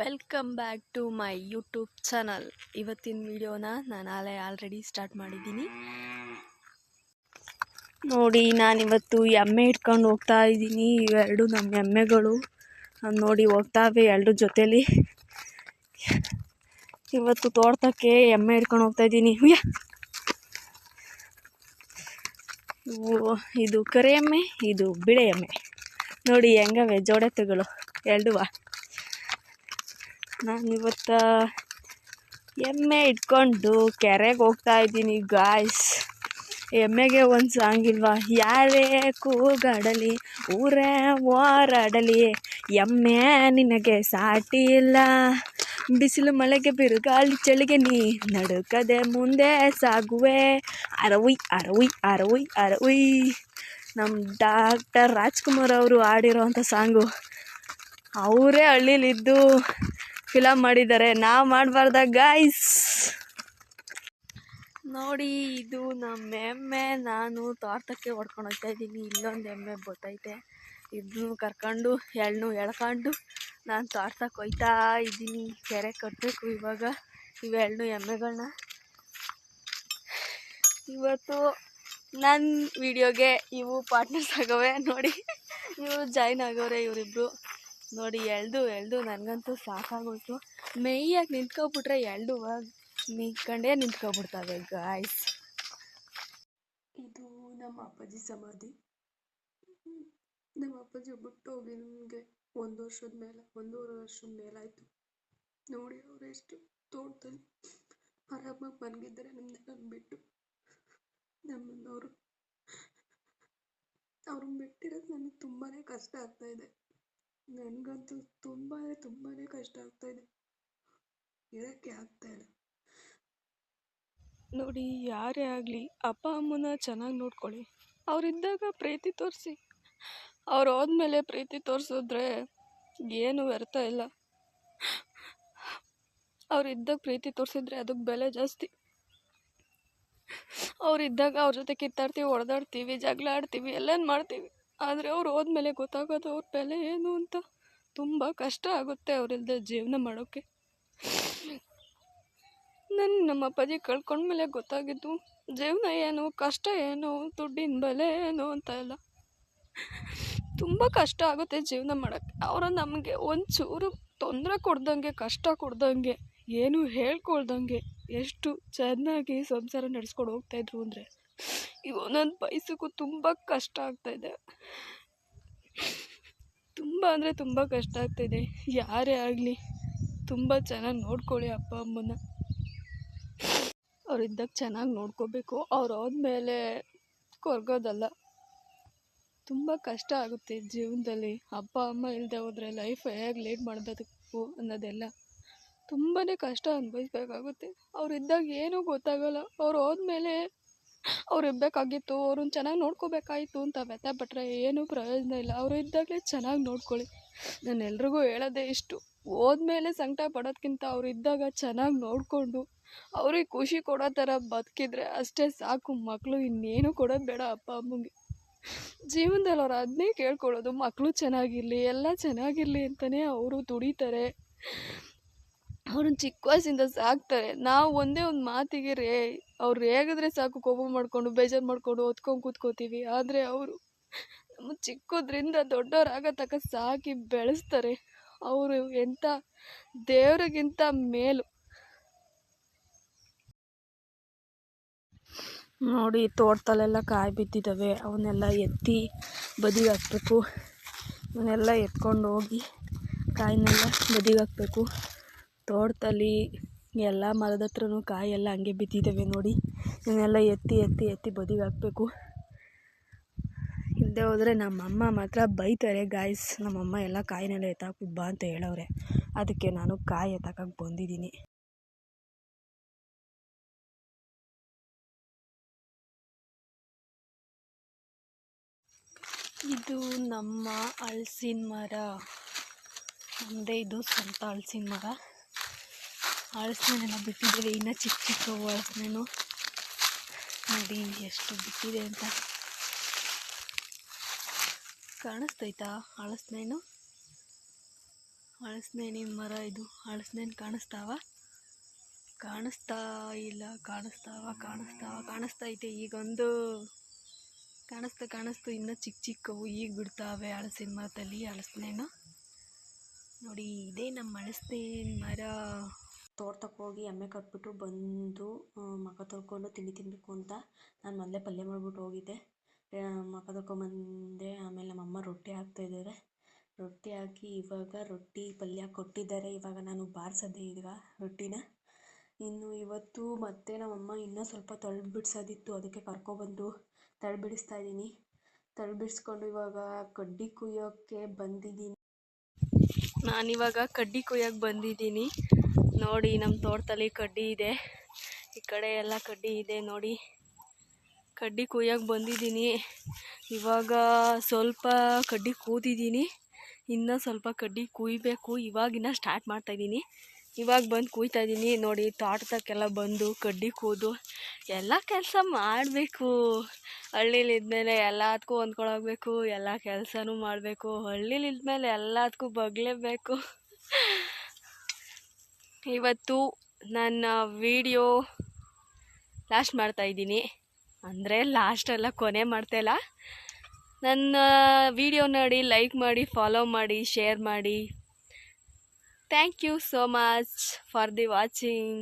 Welcome back to my YouTube channel ಇವತ್ತಿನ ವಿಡಿಯೋನ ನಾನು ಆಲೇ ಆಲ್ರೆಡಿ ಸ್ಟಾರ್ಟ್ ಮಾಡಿದ್ದೀನಿ. ನೋಡಿ ನಾನಿವತ್ತು ಎಮ್ಮೆ ಇಟ್ಕೊಂಡು ಹೋಗ್ತಾ ಇದ್ದೀನಿ. ಇವೆರಡು ನಮ್ಮ ಎಮ್ಮೆಗಳು. ನೋಡಿ ಹೋಗ್ತಾವೆ ಎರಡು ಜೊತೇಲಿ. ಇವತ್ತು ತೋಟಕ್ಕೆ ಎಮ್ಮೆ ಇಟ್ಕೊಂಡು ಹೋಗ್ತಾ ಇದ್ದೀನಿ. ಇದು ಕರೆ ಎಮ್ಮೆ, ಇದು ಬಿಳೆ ಎಮ್ಮೆ. ನೋಡಿ, ಹೆಂಗವೆ ಜೋಡೆತ್ತುಗಳು ಎರಡುವ ನಾನಿವತ್ತ ಎಮ್ಮೆ ಇಟ್ಕೊಂಡು ಕೆರೆಗೆ ಹೋಗ್ತಾ ಇದ್ದೀನಿ ಗಾಯ್ಸ್ ಎಮ್ಮೆಗೆ ಒಂದು ಸಾಂಗ್ ಇಲ್ವಾ? ಯಾರೇ ಕೂಗಾಡಲಿ, ಊರೇ ಓರಾಡಲಿ ಎಮ್ಮೆ ನಿನಗೆ ಸಾಟಿ ಇಲ್ಲ. ಬಿಸಿಲು ಮಳೆಗೆ ಬಿರುಗಾಳಿ ಚಳಿಗೆ ನೀ ನಡುಕದೆ ಮುಂದೆ ಸಾಗುವೆ. ಅರವಿ ಅರವಿ ಅರವಿ ಅರವಿ. ನಮ್ಮ ಡಾಕ್ಟರ್ ರಾಜ್ಕುಮಾರ್ ಅವರು ಆಡಿರೋವಂಥ ಸಾಂಗು. ಅವರೇ ಹಳ್ಳಿಲಿದ್ದು ಫಿಲಮ್ ಮಾಡಿದ್ದಾರೆ. ನಾ ಮಾಡಬಾರ್ದ ಗಾಯ್ಸ್ ನೋಡಿ, ಇದು ನಮ್ಮ ಎಮ್ಮೆ. ನಾನು ತೋಟಕ್ಕೆ ಹೊಡ್ಕೊಂಡು ಹೋಗ್ತಾ ಇದ್ದೀನಿ. ಇಲ್ಲೊಂದು ಎಮ್ಮೆ ಬತ್ತೈತೆ. ಇದನ್ನು ಕರ್ಕೊಂಡು, ಎಳ್ನು ಎಳ್ಕೊಂಡು ನಾನು ತೋಟಕ್ಕೆ ಹೋಯ್ತಾ ಇದ್ದೀನಿ. ಕೆರೆ ಕಟ್ಟಬೇಕು ಇವಾಗ. ಇವೆರಡು ಎಮ್ಮೆಗಳನ್ನ ಇವತ್ತು ನನ್ನ ವಿಡಿಯೋಗೆ ಇವು ಪಾರ್ಟ್ನರ್ಸ್ ಆಗವೆ. ನೋಡಿ, ಇವರು ಜಾಯ್ನ್ ಆಗೋರೆ ಇವರಿಬ್ರು. ನೋಡಿ ಎಳ್ದು ಎಳ್ದು ನನಗಂತೂ ಸಾಕಾಗೋಯ್ತು. ಮೇಯ್ಯಾಗಿ ನಿಂತ್ಕೊಬಿಟ್ರೆ ಎಳ್ದು ನಿಂತ್ಕೊಂಡೇ ನಿಂತ್ಕೊಬಿಡ್ತವೆ ಗಾಯ್ಸ್ ಇದು ನಮ್ಮ ಅಪ್ಪಾಜಿ ಸಮಾಧಿ. ನಮ್ಮ ಅಪ್ಪಾಜಿ ಬಿಟ್ಟು ಹೋಗಿ ನಿಮಗೆ ಒಂದು ವರ್ಷದ ಮೇಲೆ, ಒಂದೂವರೆ ವರ್ಷದ ಮೇಲಾಯಿತು ನೋಡಿ, ಅವ್ರು ಎಷ್ಟು ತೋಟದಲ್ಲಿ ಆರಾಮಾಗಿ ಮನ್ಗಿದ್ದಾರೆ ನಮ್ಮನ್ನ ಬಿಟ್ಟು. ನಮ್ಮನ್ನವರು, ಅವ್ರನ್ನ ಬಿಟ್ಟಿರೋದು ನನಗೆ ತುಂಬಾ ಕಷ್ಟ ಆಗ್ತಾ ಇದೆ. ನನಗಂತೂ ತುಂಬಾ ತುಂಬಾ ಕಷ್ಟ ಆಗ್ತಾ ಇದೆ. ಇರೋಕ್ಕೆ ಆಗ್ತಾ ಇಲ್ಲ. ನೋಡಿ, ಯಾರೇ ಆಗಲಿ, ಅಪ್ಪ, ಅಮ್ಮನ ಚೆನ್ನಾಗಿ ನೋಡ್ಕೊಳ್ಳಿ. ಅವರಿದ್ದಾಗ ಪ್ರೀತಿ ತೋರಿಸಿ. ಅವ್ರು ಹೋದ್ಮೇಲೆ ಪ್ರೀತಿ ತೋರಿಸಿದ್ರೆ ಏನು ವ್ಯರ್ಥ ಇಲ್ಲ. ಅವರಿದ್ದಾಗ ಪ್ರೀತಿ ತೋರಿಸಿದ್ರೆ ಅದಕ್ಕೆ ಬೆಲೆ ಜಾಸ್ತಿ. ಅವರಿದ್ದಾಗ ಅವ್ರ ಜೊತೆ ಕಿತ್ತಾಡ್ತೀವಿ ಹೊಡೆದಾಡ್ತೀವಿ ಜಗಳ ಆಡ್ತೀವಿ ಎಲ್ಲನೂ ಮಾಡ್ತೀವಿ. ಆದರೆ ಅವ್ರು ಹೋದ್ಮೇಲೆ ಗೊತ್ತಾಗೋದು ಅವ್ರ ಬೆಲೆ ಏನು ಅಂತ ತುಂಬ ಕಷ್ಟ ಆಗುತ್ತೆ ಅವರಿಲ್ಲದೆ ಜೀವನ ಮಾಡೋಕ್ಕೆ ನನ್ನ ನಮ್ಮ ಅಪ್ಪಾಜಿ ಕಳ್ಕೊಂಡ್ಮೇಲೆ ಗೊತ್ತಾಗಿದ್ದು, ಜೀವನ ಏನು, ಕಷ್ಟ ಏನು, ದುಡ್ಡಿನ ಬೆಲೆ ಏನು ಅಂತ ಎಲ್ಲ. ತುಂಬ ಕಷ್ಟ ಆಗುತ್ತೆ ಜೀವನ ಮಾಡೋಕ್ಕೆ ಅವರು ನಮಗೆ ಒಂಚೂರು ತೊಂದರೆ ಕೊಡ್ದಂಗೆ, ಕಷ್ಟ ಕೊಡ್ದಂಗೆ, ಏನು ಹೇಳ್ಕೊಳ್ದಂಗೆ, ಎಷ್ಟು ಚೆನ್ನಾಗಿ ಸಂಸಾರ ನಡೆಸ್ಕೊಂಡು ಹೋಗ್ತಾಯಿದ್ರು ಅಂದರೆ. ಒಂದೊಂದು ಪೈಸಕ್ಕೂ ತುಂಬ ಕಷ್ಟ ಆಗ್ತಾಯಿದೆ ತುಂಬ ಅಂದರೆ ತುಂಬ ಕಷ್ಟ ಆಗ್ತಾಯಿದೆ ಯಾರೇ ಆಗಲಿ ತುಂಬ ಚೆನ್ನಾಗಿ ನೋಡ್ಕೊಳ್ಳಿ ಅಪ್ಪ ಅಮ್ಮನ ಅವರಿದ್ದಾಗ ಚೆನ್ನಾಗಿ ನೋಡ್ಕೋಬೇಕು. ಅವ್ರು ಹೋದ್ಮೇಲೆ ಕೊರಗೋದಲ್ಲ. ತುಂಬ ಕಷ್ಟ ಆಗುತ್ತೆ ಜೀವನದಲ್ಲಿ. ಅಪ್ಪ, ಅಮ್ಮ ಇಲ್ಲದೆ ಹೋದರೆ ಲೈಫ್ ಹೇಗೆ ಲೀಡ್ ಮಾಡಬೇಕು ಅನ್ನೋದೆಲ್ಲ. ತುಂಬಾ ಕಷ್ಟ ಅನುಭವಿಸ್ಬೇಕಾಗುತ್ತೆ ಅವ್ರಿದ್ದಾಗ ಏನೂ ಗೊತ್ತಾಗಲ್ಲ. ಅವ್ರು ಹೋದ್ಮೇಲೆ ಅವ್ರು ಇರಬೇಕಾಗಿತ್ತು, ಅವ್ರನ್ನ ಚೆನ್ನಾಗಿ ನೋಡ್ಕೋಬೇಕಾಯಿತು ಅಂತ ವ್ಯಥೆ ಪಟ್ಟರೆ ಏನೂ ಪ್ರಯೋಜನ ಇಲ್ಲ. ಅವರು ಇದ್ದಾಗಲೇ ಚೆನ್ನಾಗಿ ನೋಡ್ಕೊಳ್ಳಿ. ನಾನು ಎಲ್ರಿಗೂ ಹೇಳೋದೇ ಇಷ್ಟು. ಹೋದ್ಮೇಲೆ ಸಂಕಟ ಪಡೋದಕ್ಕಿಂತ ಅವ್ರು ಇದ್ದಾಗ ಚೆನ್ನಾಗಿ ನೋಡಿಕೊಂಡು, ಅವ್ರಿಗೆ ಖುಷಿ ಕೊಡೋ ಥರ ಬದುಕಿದ್ರೆ ಅಷ್ಟೇ ಸಾಕು. ಮಕ್ಕಳು ಇನ್ನೇನು ಕೊಡೋದು ಬೇಡ ಅಪ್ಪ, ಅಮ್ಮಂಗೆ. ಜೀವನದಲ್ಲಿ ಅವ್ರು ಅದನ್ನೇ ಕೇಳ್ಕೊಳ್ಳೋದು. ಮಕ್ಕಳು ಚೆನ್ನಾಗಿರಲಿ, ಎಲ್ಲ ಚೆನ್ನಾಗಿರಲಿ ಅಂತಲೇ ಅವರು ದುಡಿತಾರೆ. ಅವ್ರನ್ನ ಚಿಕ್ಕ ವಯಸ್ಸಿಂದ ಸಾಕ್ತಾರೆ. ನಾವು ಒಂದೇ ಒಂದು ಮಾತಿಗೆ ರೇ, ಅವ್ರು ರೇಗಿದ್ರೆ ಸಾಕು, ಕೋಪ ಮಾಡಿಕೊಂಡು, ಬೇಜಾರು ಮಾಡಿಕೊಂಡು ಹೊತ್ಕೊಂಡು ಕೂತ್ಕೋತೀವಿ. ಆದರೆ ಅವರು ನಮ್ಮ ಚಿಕ್ಕದ್ರಿಂದ ದೊಡ್ಡವರಾಗೋ ತನಕ ಸಾಕಿ ಬೆಳೆಸ್ತಾರೆ. ಅವರು ಎಂಥ ದೇವರಿಗಿಂತ ಮೇಲು. ನೋಡಿ, ತೋಟದಲ್ಲೆಲ್ಲ ಕಾಯಿ ಬಿದ್ದಿದ್ದಾವೆ ಅವನ್ನೆಲ್ಲ ಎತ್ತಿ ಬದಿಗೆ ಹಾಕ್ಬೇಕು. ಅವನ್ನೆಲ್ಲ ಎತ್ಕೊಂಡು ಹೋಗಿ ಕಾಯಿನೆಲ್ಲ ಬದಿಗೆ ಹಾಕ್ಬೇಕು. ತೋಟದಲ್ಲಿ ಎಲ್ಲ ಮರದ ಹತ್ರನೂ ಕಾಯಿ ಎಲ್ಲ ಹಂಗೆ ಬಿದ್ದಿದ್ದಾವೆ ನೋಡಿ. ಇವನ್ನೆಲ್ಲ ಎತ್ತಿ ಎತ್ತಿ ಎತ್ತಿ ಬದಿಗೆ ಹಾಕ್ಬೇಕು. ಇಲ್ಲದೆ ಹೋದರೆ ನಮ್ಮಮ್ಮ ಮಾತ್ರ ಬೈತಾರೆ ಗಾಯ್ಸ್ ನಮ್ಮಮ್ಮ ಎಲ್ಲ ಕಾಯಿನೆಲ್ಲ ಎತ್ತಾಕಿ ಬಾ ಅಂತ ಹೇಳವ್ರೆ. ಅದಕ್ಕೆ ನಾನು ಕಾಯಿ ಎತ್ತಾಕಕ್ಕೆ ಬಂದಿದ್ದೀನಿ. ಇದು ನಮ್ಮ ಹಲ್ಸಿನ ಮರ. ನಮ್ಮದೇ ಇದು ಸ್ವಂತ ಹಲ್ಸಿನ ಮರ. ಹಲಸಿನೆಲ್ಲ ಬಿಟ್ಟಿದ್ದೇವೆ ಇನ್ನು ಚಿಕ್ಕ ಚಿಕ್ಕ ಹಲಸಿನಣ್ಣು ನೋಡಿ ಎಷ್ಟು ಬಿಟ್ಟಿದೆ ಅಂತ. ಕಾಣಿಸ್ತೈತಾ ಹಲಸಿನಣ್ಣು ಹಳಸಿನ ಮರ ಇದು? ಹಳಸಿನ ಕಾಣಿಸ್ತಾವ? ಕಾಣಿಸ್ತಾ ಇಲ್ಲ, ಕಾಣಿಸ್ತಾವ ಕಾಣಿಸ್ತಾವ, ಕಾಣಿಸ್ತೈತೆ. ಈಗೊಂದು ಕಾಣಿಸ್ತಾ ಕಾಣಿಸ್ತು. ಇನ್ನೂ ಚಿಕ್ಕ ಚಿಕ್ಕವು ಈಗ ಬಿಡ್ತಾವೆ ಹಳಸಿನ ಮರದಲ್ಲಿ ಹಳಸಿನೇನು ನೋಡಿ, ಇದೇ ನಮ್ಮ ಹಳಸಿನ ಮರ. ತೋಟಕ್ಕೆ ಹೋಗಿ ಎಮ್ಮೆ ಕಟ್ಬಿಟ್ಟು ಬಂದು ಮಖ ತೊಳ್ಕೊಂಡು ತಿಂಡಿ ತಿನ್ನಬೇಕು ಅಂತ ನಾನು ಮೊದಲೇ ಪಲ್ಯ ಮಾಡಿಬಿಟ್ಟು ಹೋಗಿದ್ದೆ. ಮಖ ತೊಳ್ಕೊಂಬಂದೆ ಆಮೇಲೆ ನಮ್ಮಮ್ಮ ರೊಟ್ಟಿ ಹಾಕ್ತಾಯಿದ್ದಾರೆ ರೊಟ್ಟಿ ಹಾಕಿ ಇವಾಗ ರೊಟ್ಟಿ ಪಲ್ಯ ಕೊಟ್ಟಿದ್ದಾರೆ. ಇವಾಗ ನಾನು ಬಾರಿಸೋದೆ ಈಗ ರೊಟ್ಟಿನ. ಇನ್ನು ಇವತ್ತು ಮತ್ತೆ ನಮ್ಮಮ್ಮ ಇನ್ನೂ ಸ್ವಲ್ಪ ತಳ್ಳು ಬಿಡ್ಸೋದಿತ್ತು ಅದಕ್ಕೆ ಕರ್ಕೊಬಂದು ತಳ್ಳು ಬಿಡಿಸ್ತಾ ಇದ್ದೀನಿ. ತಳ್ಳು ಬಿಡಿಸ್ಕೊಂಡು ಇವಾಗ ಕಡ್ಡಿ ಕುಯ್ಯೋಕ್ಕೆ ಬಂದಿದ್ದೀನಿ. ನಾನಿವಾಗ ಕಡ್ಡಿ ಕುಯ್ಯೋಕ್ಕೆ ಬಂದಿದ್ದೀನಿ. ನೋಡಿ ನಮ್ಮ ತೋಟದಲ್ಲಿ ಕಡ್ಡಿ ಇದೆ. ಈ ಕಡೆ ಎಲ್ಲ ಕಡ್ಡಿ ಇದೆ ನೋಡಿ. ಕಡ್ಡಿ ಕೊಯ್ಯಕ್ಕೆ ಬಂದಿದ್ದೀನಿ. ಇವಾಗ ಸ್ವಲ್ಪ ಕಡ್ಡಿ ಕೂದಿದ್ದೀನಿ ಇನ್ನೂ ಸ್ವಲ್ಪ ಕಡ್ಡಿ ಕುಯ್ಬೇಕು. ಇವಾಗಿನ್ನ ಸ್ಟಾರ್ಟ್ ಮಾಡ್ತಾಯಿದ್ದೀನಿ ಇವಾಗ ಬಂದು ಕುಯ್ತಾ ಇದ್ದೀನಿ. ನೋಡಿ ತೋಟದಕ್ಕೆಲ್ಲ ಬಂದು ಕಡ್ಡಿ ಕೂದು. ಎಲ್ಲ ಕೆಲಸ ಮಾಡಬೇಕು. ಹಳ್ಳೀಲಿ ಇದ್ಮೇಲೆ ಎಲ್ಲದಕ್ಕೂ ಹೊಂದ್ಕೊಳೋಗ್ಬೇಕು ಎಲ್ಲ ಕೆಲಸನೂ ಮಾಡಬೇಕು. ಹಳ್ಳೀಲಿ ಇದ್ಮೇಲೆ ಎಲ್ಲದಕ್ಕೂ ಬಗ್ಲೇಬೇಕು. ಇವತ್ತು ನನ್ನ ವಿಡಿಯೋ ಲಾಸ್ಟ್ ಮಾಡ್ತಾಯಿದ್ದೀನಿ ಅಂದರೆ ಲಾಸ್ಟ್ ಅಲ್ಲ, ಕೊನೆ ಮಾಡ್ತಾಯಿಲ್ಲ ನನ್ನ ವಿಡಿಯೋ ನೋಡಿ ಲೈಕ್ ಮಾಡಿ ಫಾಲೋ ಮಾಡಿ ಶೇರ್ ಮಾಡಿ. Thank you so much for the watching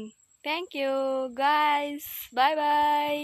thank you guys bye bye